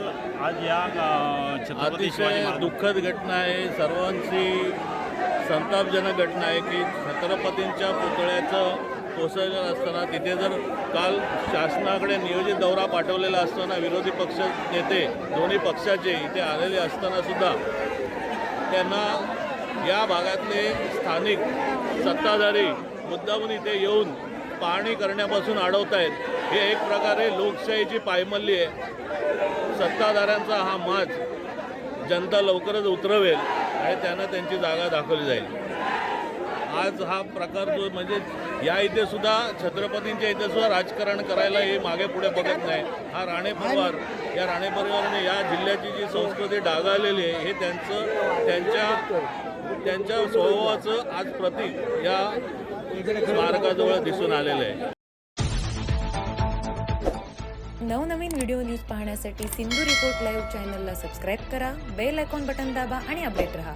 सांगाल आज या अ, छत्रपती शिवाजी अतिशय महाराज. दुःखद घटना आहे. सर्वांची संतापजनक घटना आहे की छत्रपतींच्या पुतळ्याचं कोसळलेलं असताना तिथे जर काल शासनाकडे नियोजित दौरा पाठवलेला असताना विरोधी पक्ष नेते दोन्ही पक्षाचे इथे आलेले असताना सुद्धा त्यांना या भागातले स्थानिक सत्ताधारी मुद्दामून इथे येऊन पाहणी करण्यापासून अडवत आहेत हे एक प्रकारे लोकशाहीची पायमल्ली आहे. सत्ताधाऱ्यांचा हा माज जनता लवकरच उतरवेल आणि त्यांना त्यांची जागा दाखवली जाईल. आज हा प्रकार जो म्हणजे या इथे सुद्धा छत्रपतींच्या इथे सुद्धा राजकारण करायला हे मागे पुढे बघत नाही. हा राणे परिवार या राणे परिवाराने या जिल्ह्याची जी संस्कृती डागाळलेली आहे हे त्यांचं त्यांच्या त्यांच्या स्वभावाचं आज प्रतीक या स्मारकाजवळ दिसून आलेलं आहे. नवनवीन व्हिडिओ न्यूज पाहण्यासाठी सिंधू रिपोर्ट लाईव्ह चॅनलला सबस्क्राईब करा बेल आयकॉन बटन दाबा आणि अपडेट रहा.